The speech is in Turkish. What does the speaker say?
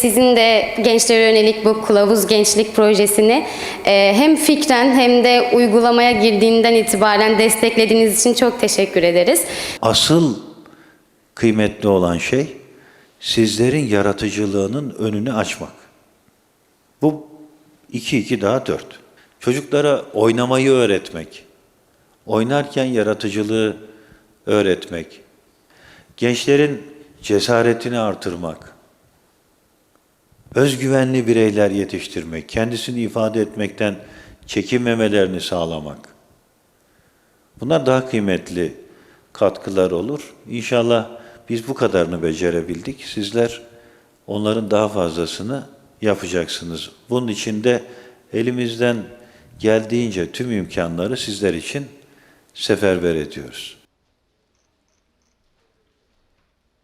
sizin de gençlere yönelik bu Kılavuz Gençlik Projesi'ni e, hem fikren hem de uygulamaya girdiğinden itibaren desteklediğiniz için çok teşekkür ederiz. Asıl kıymetli olan şey sizlerin yaratıcılığının önünü açmak. Bu 2 2 daha 4. Çocuklara oynamayı öğretmek. Oynarken yaratıcılığı öğretmek. Gençlerin cesaretini artırmak. Özgüvenli bireyler yetiştirmek, kendisini ifade etmekten çekinmemelerini sağlamak. Bunlar daha kıymetli katkılar olur. İnşallah biz bu kadarını becerebildik. Sizler onların daha fazlasını yapacaksınız. Bunun için de elimizden geldiğince tüm imkanları sizler için seferber ediyoruz.